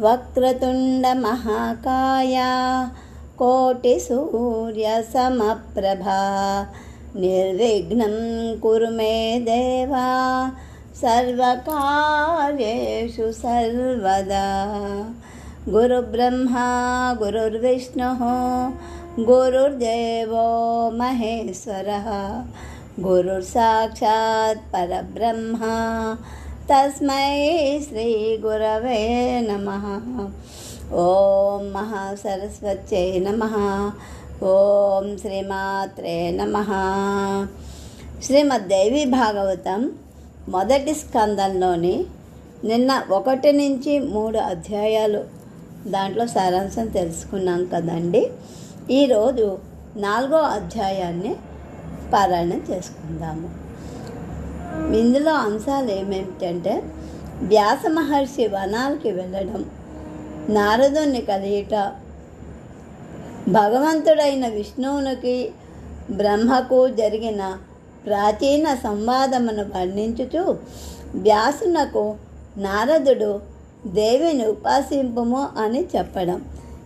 वक्रतुण्डमहाकाया कोटिसूर्यसमप्रभा। निर्विघ्नं कुरु मे देवा सर्वकार्येषु सर्वदा। गुरुब्रह्मा गुरुर्विष्णुः गुरुर्देवो महेश्वरः। गुरुर्साक्षात् परब्रह्मा తస్మై శ్రీగురవే నమ ఓం మహాసరస్వత్యై నమ ఓం శ్రీమాత్రే నమ శ్రీమద్దేవి భాగవతం మొదటి స్కందంలోని నిన్న ఒకటి నుంచి మూడు అధ్యాయాలు దాంట్లో సారాంశం తెలుసుకున్నాం కదండి. ఈరోజు నాలుగో అధ్యాయాన్ని పారాయణం చేసుకుందాము. ఇందులో అంశాలు ఏమేమిటంటే వ్యాస మహర్షి వనాలకి వెళ్ళడం నారదుని కలియట భగవంతుడైన విష్ణువునికి బ్రహ్మకు జరిగిన ప్రాచీన సంవాదమును వర్ణించుచు వ్యాసునకు నారదుడు దేవిని ఉపాసింపము అని చెప్పడం.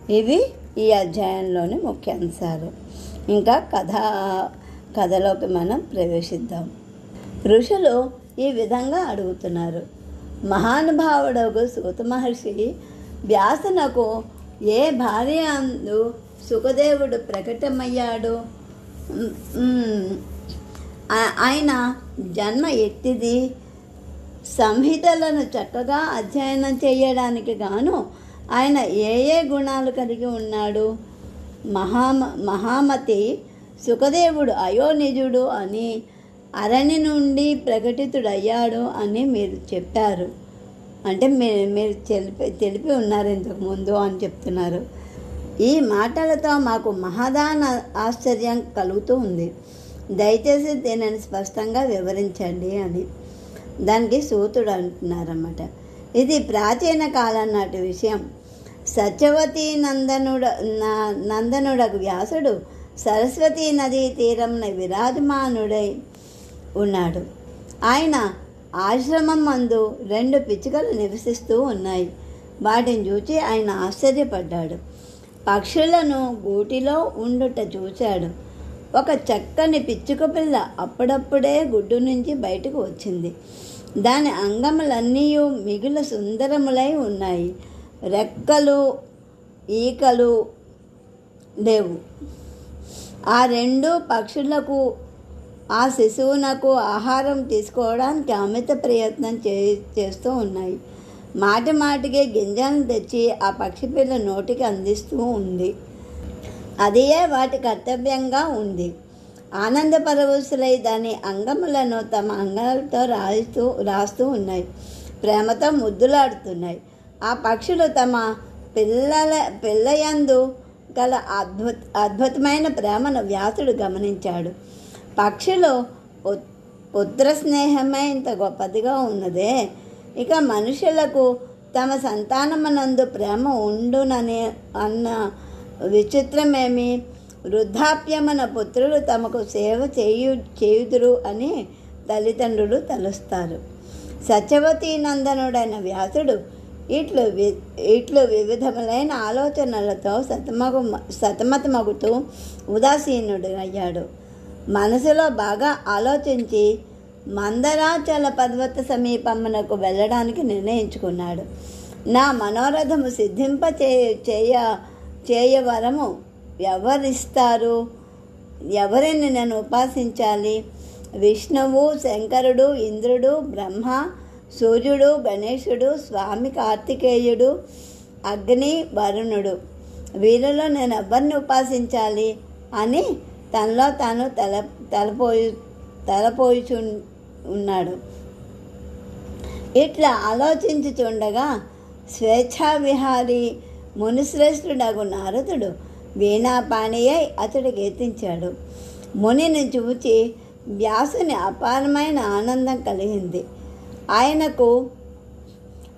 ఇవి ఈ అధ్యాయంలోని ముఖ్యాంశాలు ఇంకా కథ కథలోకి మనం ప్రవేశిద్దాం. ఋషులు ఈ విధంగా అడుగుతున్నారు. మహానుభావుడకు సూత మహర్షి వ్యాసనకు ఏ భార్య అందు సుఖదేవుడు ప్రకటమయ్యాడు? ఆయన జన్మ ఎత్తిది సంహితలను చక్కగా అధ్యయనం చేయడానికి గాను ఆయన ఏ ఏ గుణాలు కలిగి ఉన్నాడు? మహామ మహామతి సుఖదేవుడు అయోనిజుడు అని అరణి నుండి ప్రకటితుడయ్యాడు అని మీరు చెప్పారు. అంటే మీరు మీరు తెలిపి తెలిపి ఉన్నారు ఇంతకుముందు అని చెప్తున్నారు. ఈ మాటలతో మాకు మహదాన ఆశ్చర్యం కలుగుతూ ఉంది. దయచేసి దీనిని స్పష్టంగా వివరించండి అని దానికి సూతుడు అంటున్నారన్నమాట. ఇది ప్రాచీన కాలం నాటి విషయం. సత్యవతి నందనుడ నందనుడకు వ్యాసుడు సరస్వతీ నదీ తీరంన విరాజమానుడై ఉన్నాడు. ఆయన ఆశ్రమం మందు రెండు పిచ్చుకలు నివసిస్తూ ఉన్నాయి. వాటిని చూచి ఆయన ఆశ్చర్యపడ్డాడు. పక్షులను గూటిలో ఉండుట చూశాడు ఒక చక్కని పిచ్చుక పిల్ల అప్పుడప్పుడే గుడ్డు నుంచి బయటకు వచ్చింది. దాని అంగములన్నీ మిగులు సుందరములై ఉన్నాయి. రెక్కలు ఈకలు లేవు. ఆ రెండు పక్షులకు ఆ శిశువునకు ఆహారం తీసుకోవడానికి అమిత ప్రయత్నం చే చేస్తూ ఉన్నాయి. మాటి మాటికే గింజలను తెచ్చి ఆ పక్షి పిల్ల నోటికి అందిస్తూ ఉంది. అదే వాటి కర్తవ్యంగా ఉంది. ఆనందపరవశులై దాని అంగములను తమ అంగాలతో రాస్తూ రాస్తూ ఉన్నాయి. ప్రేమతో ముద్దులాడుతున్నాయి. ఆ పక్షులు తమ పిల్లల పిల్లయందు గల అద్భుత అద్భుతమైన ప్రేమను వ్యాసుడు గమనించాడు. పక్షులు పుత్ర స్నేహమే ఇంత గొప్పదిగా ఉన్నదే. ఇక మనుషులకు తమ సంతానమునందు ప్రేమ ఉండునని అన్న విచిత్రమేమి? వృద్ధాప్యమున పుత్రులు తమకు సేవ చేయు చేయుదురు అని తల్లిదండ్రులు తలుస్తారు. సత్యవతి నందనుడైన వ్యాసుడు ఇట్లు వి ఇట్లు వివిధములైన ఆలోచనలతో సతమగు సతమతమగుతూ ఉదాసీనుడయ్యాడు. మనసులో బాగా ఆలోచించి మందరాచల పర్వత సమీపమునకు వెళ్ళడానికి నిర్ణయించుకున్నాడు. నా మనోరథము సిద్ధింప చేయ చేయ చేయవరము ఎవరిస్తారు? ఎవరిని నేను ఉపాసించాలి? విష్ణువు శంకరుడు ఇంద్రుడు బ్రహ్మ సూర్యుడు గణేశుడు స్వామి కార్తికేయుడు అగ్ని వరుణుడు. వీరిలో నేను ఎవరిని ఉపాసించాలి? అని తనలో తాను తల తలపోయి తలపోయిచు ఉన్నాడు. ఇట్లా ఆలోచించుచుండగా స్వేచ్ఛా విహారి మునిశ్రేష్ఠుడగు నారదుడు వీణాపాణి అయి అతడికి ఎత్తించాడు మునిని చూచి వ్యాసుని అపారమైన ఆనందం కలిగింది. ఆయనకు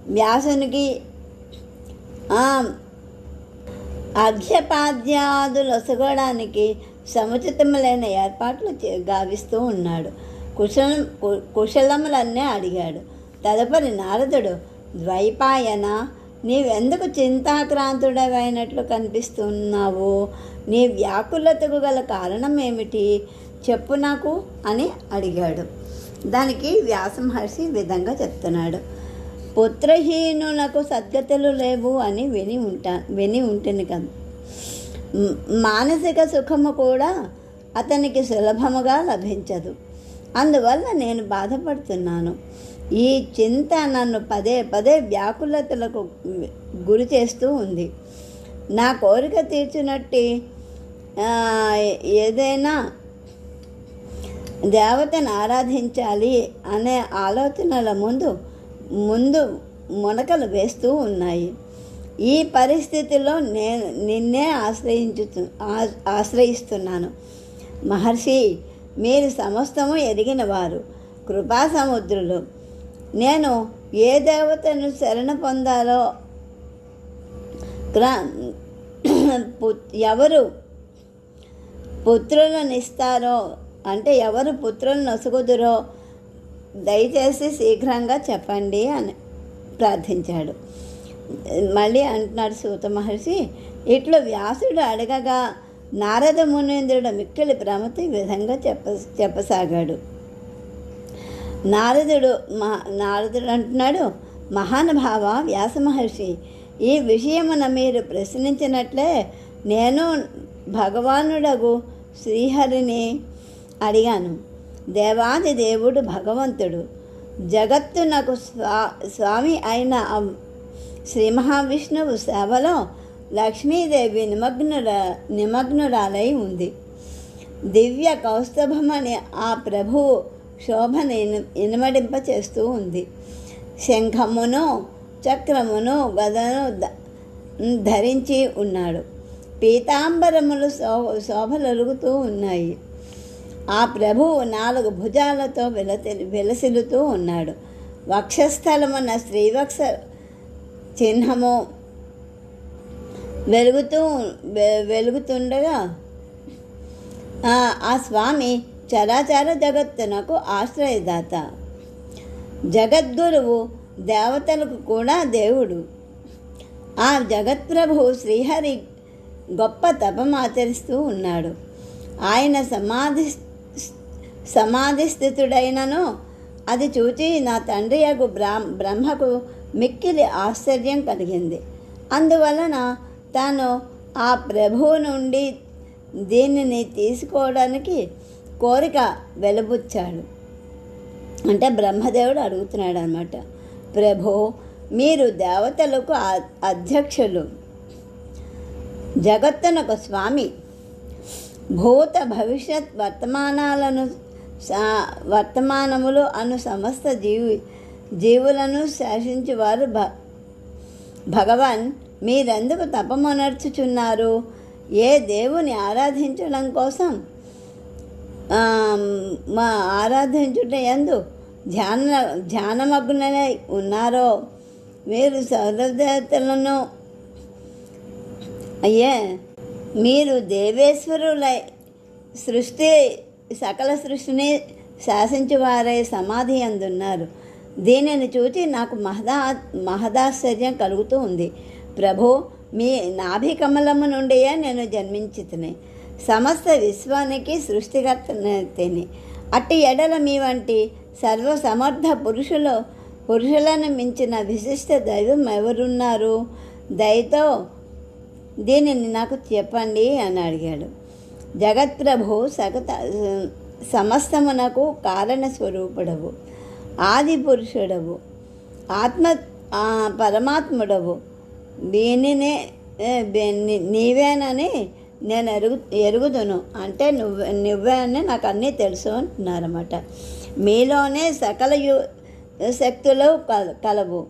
వ్యాసునికి ఆ, అర్ఘ్యపాద్యాదులు ఒసగడానికి సముచితములైన ఏర్పాట్లు చే- గావిస్తూ ఉన్నాడు. కుశలం కు- కుశలములన్నీ అడిగాడు. తదుపరి నారదుడు ద్వైపాయన నీవెందుకు చింతాక్రాంతుడవైనట్లు కనిపిస్తున్నావు? నీ వ్యాకులతకు గల కారణం ఏమిటి చెప్పు నాకు అని అడిగాడు. దానికి వ్యాసమహర్షి విధంగా చెప్తున్నాడు. పుత్రహీనులకు సద్గతులు లేవు అని విని ఉంటా విని ఉంటుంది కదా మానసిక సుఖము కూడా అతనికి సులభముగా లభించదు. అందువల్ల నేను బాధపడుతున్నాను. ఈ చింత నన్ను పదే పదే వ్యాకులతలకు గురి చేస్తూ ఉంది. నా కోరిక తీర్చినట్టి ఏదైనా దేవతను ఆరాధించాలి అనే ఆలోచనల ముందు ముందు మునకలు వేస్తూ ఉన్నాయి. ఈ పరిస్థితిలో నేను నిన్నే ఆశ్రయించు ఆశ్రయిస్తున్నాను. మహర్షి మీరు సమస్తము ఎదిగినవారు వారు కృపా సముద్రులు. నేను ఏ దేవతను శరణ పొందాలో పు- ఎవరు పుత్రులను ఇస్తారో అంటే ఎవరు పుత్రులను నొసుగుదురో దయచేసి శీఘ్రంగా చెప్పండి అని ప్రార్థించాడు. మళ్ళీ అంటున్నాడు సూత మహర్షి ఇట్లు వ్యాసుడు అడగగా నారద మునేంద్రుడు మిక్కిలి భ్రమతో ఈ విధంగా చెప్ప చెప్పసాగాడు. నారదుడు మహా నారదుడు అంటున్నాడు మహానుభావ వ్యాస మహర్షి ఈ విషయమున మీరు ప్రశ్నించినట్లే నేను భగవానుడగు శ్రీహరిని అడిగాను. దేవాది దేవుడు భగవంతుడు. జగత్తునకు స్వా స్వామి అయిన శ్రీ మహావిష్ణువు సేవలో లక్ష్మీదేవి నిమగ్నుర నిమగ్నురాలై ఉంది. దివ్య కౌస్తభమని ఆ ప్రభువు శోభను ఇను ఇనుమడింప చేస్తూ ఉంది. శంఖమును చక్రమును గదను ధరించి ఉన్నాడు. పీతాంబరములు శో శోభలొలుగుతూ ఉన్నాయి. ఆ ప్రభువు నాలుగు భుజాలతో విలసి విలసిల్లుతూ ఉన్నాడు. వక్షస్థలమున శ్రీవక్ష చిహ్నము వెలుగుతూ వెలుగుతుండగా ఆ స్వామి చరాచర జగత్తునకు ఆశ్రయదాత. జగద్గురువు దేవతలకు కూడా దేవుడు. ఆ జగత్ప్రభు శ్రీహరి గొప్ప తపం ఆచరిస్తూ ఉన్నాడు. ఆయన సమాధి సమాధి స్థితుడైనను అది చూచి నా తండ్రి బ్రాహ్ బ్రహ్మకు మిక్కిలి ఆశ్చర్యం కలిగింది. అందువలన తాను ఆ ప్రభువు నుండి దీనిని తీసుకోవడానికి కోరిక వెలుబుచ్చాడు. అంటే బ్రహ్మదేవుడు అడుగుతున్నాడు అనమాట ప్రభు మీరు దేవతలకు అధ్యక్షులు. జగత్తునకు స్వామి. భూత భవిష్యత్ వర్తమానాలను వర్తమానములు అను సమస్త జీవి జీవులను శాసించేవారు భ భగవాన్. మీరెందుకు తపమునర్చుచున్నారు? ఏ దేవుని ఆరాధించడం కోసం? మా ఆరాధించుట ఎందు ధ్యాన ధ్యానమగ్నలై ఉన్నారో? మీరు సౌరదేవతలను అయ్యే మీరు దేవేశ్వరులై సృష్టి సకల సృష్టిని శాసించువారై సమాధి అందున్నారు దీనిని చూచి నాకు మహదా మహదాశ్చర్యం కలుగుతూ ఉంది. ప్రభు మీ నాభి కమలము నుండియే నేను జన్మించితిని. సమస్త విశ్వానికి సృష్టికర్తని అట్టి ఎడల మీ వంటి సర్వసమర్థ పురుషులు పురుషులను మించిన విశిష్ట దైవం ఎవరున్నారు? దయతో దీనిని నాకు చెప్పండి అని అడిగాడు. జగత్ప్రభు సగత సమస్తమునకు కారణ స్వరూపుడవు. ఆది పురుషుడవు. ఆత్మ పరమాత్ముడవు. దీనినే నీవేనని నేను ఎరుగు ఎరుగుదును. అంటే నువ్వు నువ్వే అని నాకు అన్నీ తెలుసు అంటున్నారన్నమాట. మీలోనే సకల యు శక్తులు కల కలవు.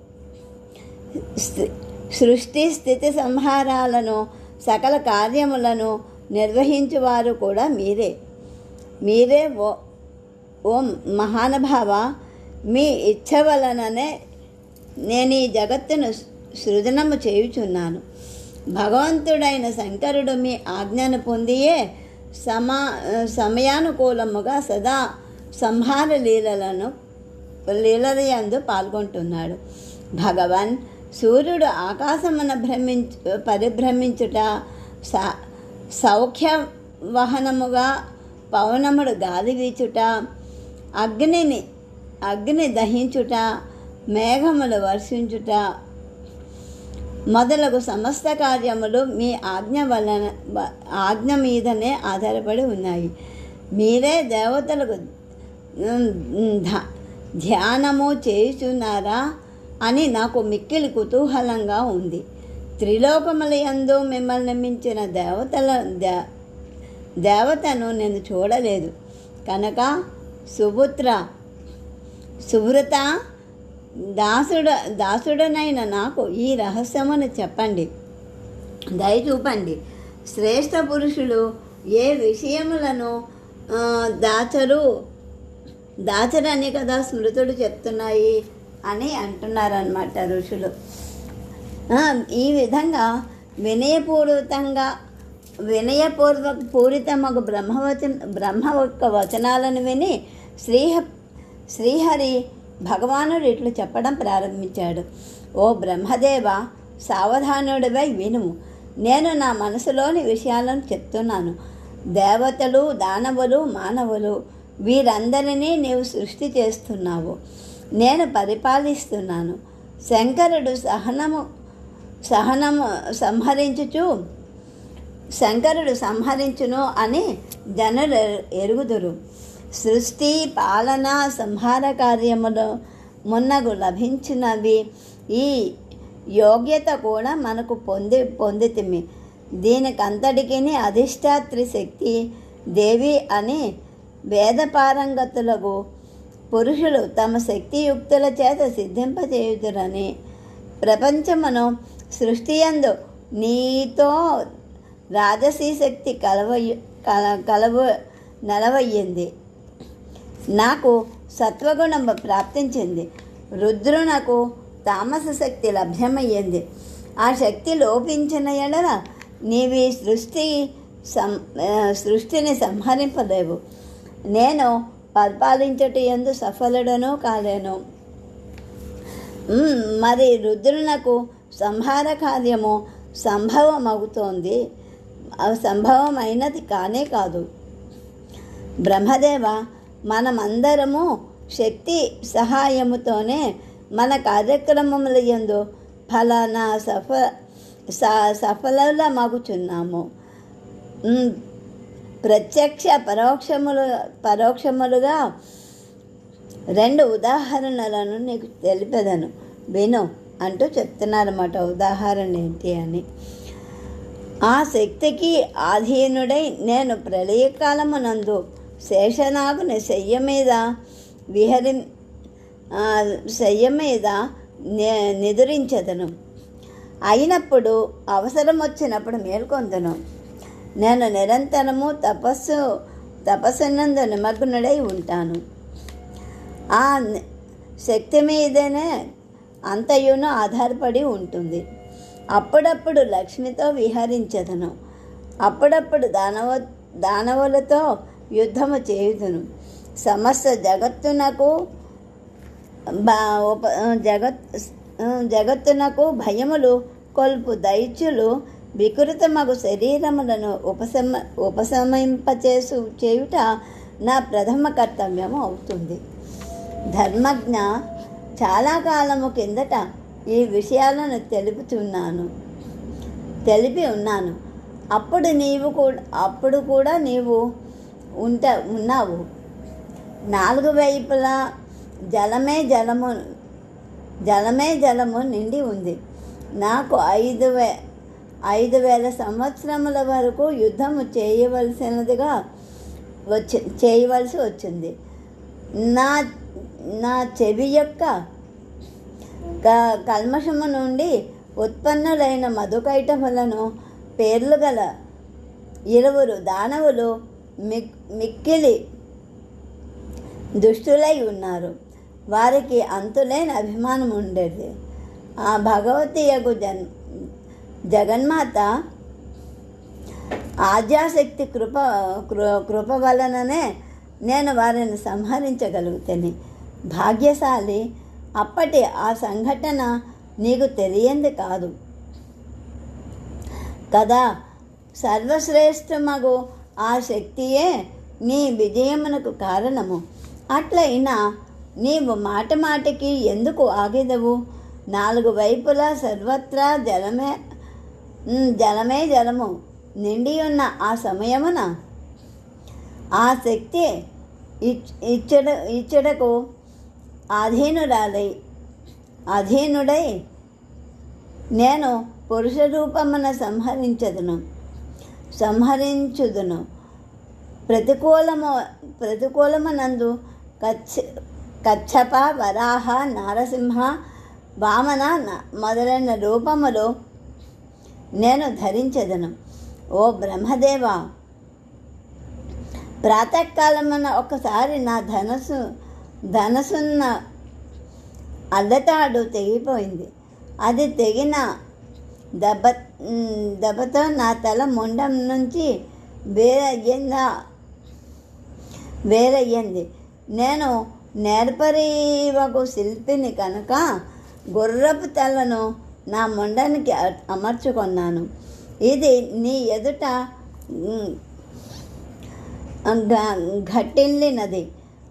సృష్టి స్థితి సంహారాలను సకల కార్యములను నిర్వహించువారు కూడా మీరే. మీరే ఓ ఓ మహానుభావ మీ ఇచ్ఛ వలననే నేను ఈ జగత్తును సృజనము చేయుచున్నాను. భగవంతుడైన శంకరుడు మీ ఆజ్ఞను పొందియే సమా సమయానుకూలముగా సదా సంహార లీలలను లీలయందు పాల్గొంటున్నాడు. భగవాన్ సూర్యుడు ఆకాశమున భ్రమించు పరిభ్రమించుట స సౌఖ్య వహనముగా పవనముడు గాలి వీచుట అగ్నిని అగ్ని దహించుట మేఘములు వర్షించుట మొదలగు సమస్త కార్యములు మీ ఆజ్ఞ వలన ఆజ్ఞ మీదనే ఆధారపడి ఉన్నాయి. మీరే దేవతలకు ధ్యానము చేయుచున్నారా అని నాకు మిక్కిలి కుతూహలంగా ఉంది. త్రిలోకముల ఎందు మిమ్మల్ని మించిన దేవతల దే దేవతను నేను చూడలేదు. కనుక సుపుత్ర సువ్రత దాసుడ దాసుడనైన నాకు ఈ రహస్యమును చెప్పండి. దయచూపండి. శ్రేష్ఠ పురుషులు ఏ విషయములను దాచరు? దాచరని కదా స్మృతుడు చెప్తున్నాయి అని అంటున్నారనమాట ఋషులు. ఈ విధంగా వినయపూర్వకంగా వినయపూర్వ పూరితమగు బ్రహ్మవచన బ్రహ్మ యొక్క వచనాలను విని శ్రీ శ్రీహరి భగవానుడు ఇట్లు చెప్పడం ప్రారంభించాడు. ఓ బ్రహ్మదేవ సావధానుడివై వినుము నేను నా మనసులోని విషయాలను చెప్తున్నాను. దేవతలు దానవులు మానవులు వీరందరినీ నీవు సృష్టి చేస్తున్నావు. నేను పరిపాలిస్తున్నాను. శంకరుడు సహనము సహనము సంహరించుచు శంకరుడు సంహరించును అని జనులు ఎరుగుదురు. సృష్టి పాలన సంహార కార్యములు మున్నగు లభించినవి. ఈ యోగ్యత కూడా మనకు పొంది పొందితిమి. దీనికంతటికి అధిష్టాత్రి శక్తి దేవి అని వేదపారంగతులకు పురుషులు తమ శక్తియుక్తుల చేత సిద్ధింపచేయుదురని. ప్రపంచమును సృష్టియందు నీతో రాజసీ శక్తి కలవయ్య కల కలవ నెలవయ్యింది. నాకు సత్వగుణం ప్రాప్తించింది. రుద్రునకు తామస శక్తి లభ్యమయ్యింది. ఆ శక్తి లోపించిన ఎడల నీవి సృష్టి సం సృష్టిని సంహరింపలేవు. నేను పరిపాలించటం ఎందు సఫలుడను కాలేను. మరి రుద్రునకు సంహార కార్యము సంభవమవుతోంది అవి సంభవమైనది కానే కాదు. బ్రహ్మదేవ మనమందరము శక్తి సహాయముతోనే మన కార్యక్రమముల ఎందు ఫలానా సఫ స- సఫలమగుచున్నాము మ్, ప్రత్యక్ష పరోక్షములు పరోక్షములుగా రెండు ఉదాహరణలను నీకు తెలిపెదను. విను అంటూ చెప్తున్నారన్నమాట ఉదాహరణ ఏంటి అని. ఆ శక్తికి ఆధీనుడై నేను ప్రళయకాలమునందు శేషనాగుని శయ్య మీద విహరి శయ్య మీద నిదురించదను. అయినప్పుడు అవసరం వచ్చినప్పుడు మేల్కొందును. నేను నిరంతరము తపస్సు తపస్సునందు నిమగ్నుడై ఉంటాను. ఆ శక్తి మీదనే అంతయును ఆధారపడి ఉంటుంది. అప్పుడప్పుడు లక్ష్మితో విహరించదను. అప్పుడప్పుడు దానవ దానవులతో యుద్ధము చేయుదును. సమస్త జగత్తునకు ఉప జగత్ జగత్తునకు భయములు కొల్పు దైత్యులు వికృతమగు శరీరములను ఉపశమ ఉపశమింపచేసు చేయుట నా ప్రథమ కర్తవ్యము అవుతుంది. ధర్మజ్ఞ చాలా కాలము కిందట ఈ విషయాలను తెలుపుతున్నాను తెలిపి ఉన్నాను. అప్పుడు నీవు కూడా అప్పుడు కూడా నీవు ఉంట ఉన్నావు. నాలుగు వైపులా జలమే జలము జలమే జలము నిండి ఉంది. నాకు ఐదు వే ఐదు వేల సంవత్సరముల వరకు యుద్ధము చేయవలసినదిగా వచ్చి చేయవలసి వచ్చింది. నా నా చెవి యొక్క క- కల్మషము నుండి ఉత్పన్నులైన మధుకైటములను పేర్లు గల ఇరువురు దానవులు మిక్కిలి దుష్టులై ఉన్నారు. వారికి అంతులేని అభిమానం ఉండేది. ఆ భగవతి యగు జన్ జగన్మాత ఆద్యాశక్తి కృప కృ- కృప వలననే నేను వారిని సంహరించగలుగుతాను భాగ్యశాలి. అప్పటి ఆ సంఘటన నీకు తెలియంది కాదు. కదా సర్వశ్రేష్టమగు ఆ శక్తియే నీ విజయమునకు కారణము. అట్లయినా నీవు మాట మాటకి ఎందుకు ఆగేదవు? నాలుగు వైపులా సర్వత్రా జలమే జలమే జలము నిండి ఉన్న ఆ సమయమున ఆ శక్తి ఇచ్- ఇచ్చడ ఇచ్చడకు అధీనురాలై అధీనుడై నేను పురుష రూపమున సంహరించదును. సంహరించుదును. ప్రతికూలము ప్రతికూలమనందు కచ్చ కచ్చప వరాహ నారసింహ వామన న- మొదలైన రూపములు నేను ధరించదను. ఓ బ్రహ్మదేవ ప్రాతకాలమున ఒకసారి నా ధనసు ధనసున్న అల్లతాడు తెగిపోయింది. అది తెగిన దెబ్బ దెబ్బతో నా తల మొండం నుంచి వేరయ్యిందా వేరయ్యింది. నేను నేర్పరివకు శిల్పిని కనుక గుర్రపు తలను నా మొండానికి అ- అమర్చుకున్నాను. ఇది నీ ఎదుట ఉమ్,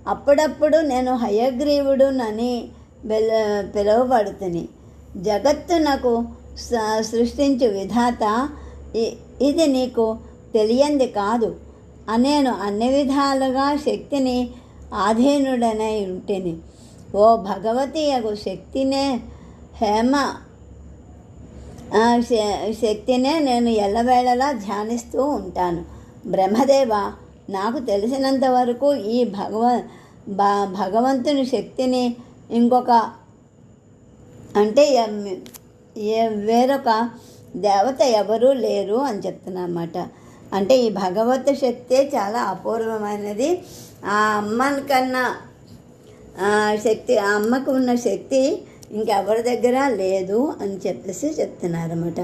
అప్పుడప్పుడు నేను హయగ్రీవుడునని వెల పిలువబడుతుని. జగత్తునకు నాకు సృష్టించు విధాత ఇది నీకు తెలియంది కాదు. నేను అన్ని విధాలుగా శక్తిని ఆధీనుడనై ఉంటిని. ఓ భగవతి అగు శక్తినే హేమ శ- శక్తినే నేను ఎల్లవేళలా ధ్యానిస్తూ ఉంటాను. బ్రహ్మదేవ నాకు తెలిసినంత వరకు ఈ భగవ భ- భగవంతుని శక్తిని ఇంకొక అంటే ఏ- వేరొక దేవత ఎవరూ లేరు అని చెప్తున్నమాట అంటే ఈ భగవత్ శక్తే చాలా అపూర్వమైనది. ఆ అమ్మని కన్నా శక్తి ఆ అమ్మకు ఉన్న శక్తి ఇంకెవరి దగ్గర లేదు అని చెప్పేసి చెప్తున్నారు అనమాట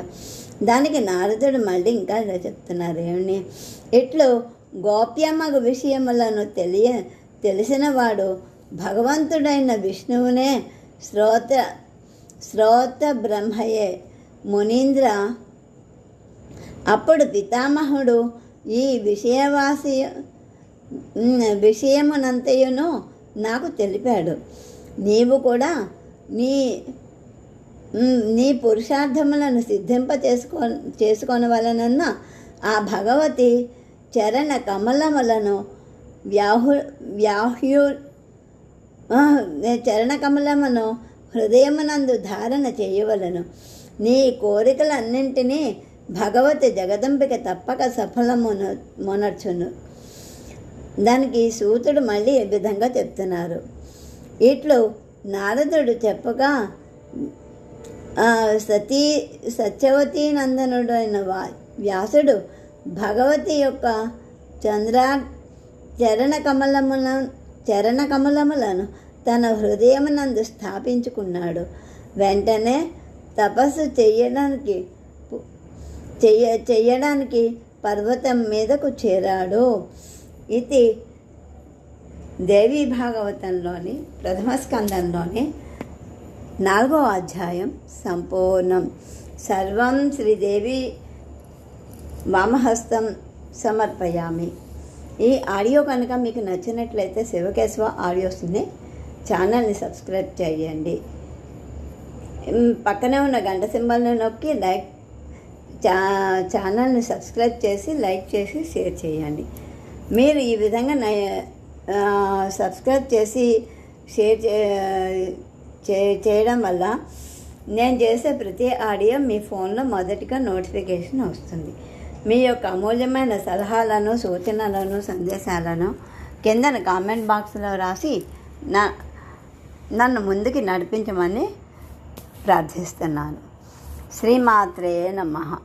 దానికి నారదుడు మళ్ళీ ఇంకా ఇలా చెప్తున్నారు ఏమని? ఇట్లు గోప్యమ్మ విషయములను తెలియ తెలిసినవాడు భగవంతుడైన విష్ణువునే శ్రోత శ్రోత బ్రహ్మయే మునీంద్ర. అప్పుడు పితామహుడు ఈ విషయవాసి విషయమునంతయును నాకు తెలిపాడు. నీవు కూడా నీ నీ పురుషార్థములను సిద్ధింప చేసుకో చేసుకొనవలనన్న ఆ భగవతి చరణ కమలములను వ్యాహు వ్యాహ్యు చరణకమలమును చరణ కమలమును హృదయమునందు ధారణ చేయవలను. నీ కోరికలన్నింటినీ భగవతి జగదంబిక తప్పక సఫలమును మొనర్చును. దానికి సూతుడు మళ్ళీ ఈ విధంగా చెప్తున్నారు. ఇట్లు నారదుడు చెప్పగా సతీ సత్యవతీ నందనుడు అయిన వ్యాసుడు భగవతి యొక్క చంద్ర చరణ కమలముల చరణ కమలములను తన హృదయమునందు స్థాపించుకున్నాడు. వెంటనే తపస్సు చేయడానికి చెయ్య చెయ్యడానికి పర్వతం మీదకు చేరాడు. ఇది దేవీ భాగవతంలోని ప్రథమ స్కందంలోని నాలుగో అధ్యాయం సంపూర్ణం. సర్వం శ్రీదేవి వామహస్తం సమర్పయామి. ఈ ఆడియో కనుక మీకు నచ్చినట్లయితే శివకేశవ ఆడియోస్ని ఛానల్ని సబ్స్క్రైబ్ చేయండి. పక్కనే ఉన్న గంట సింబల్ని నొక్కి లైక్ చా ఛానల్ని సబ్స్క్రైబ్ చేసి లైక్ చేసి షేర్ చేయండి. మీరు ఈ విధంగా నా సబ్స్క్రైబ్ చేసి షేర్ చే- చే- చేయడం వల్ల నేను చేసే ప్రతి ఆడియో మీ ఫోన్లో మొదటిగా నోటిఫికేషన్ వస్తుంది. మీ యొక్క అమూల్యమైన సలహాలను సూచనలను సందేశాలను కిందన కామెంట్ బాక్స్లో రాసి నా నన్ను ముందుకి నడిపించమని ప్రార్థిస్తున్నాను. శ్రీమాత్రే నమ.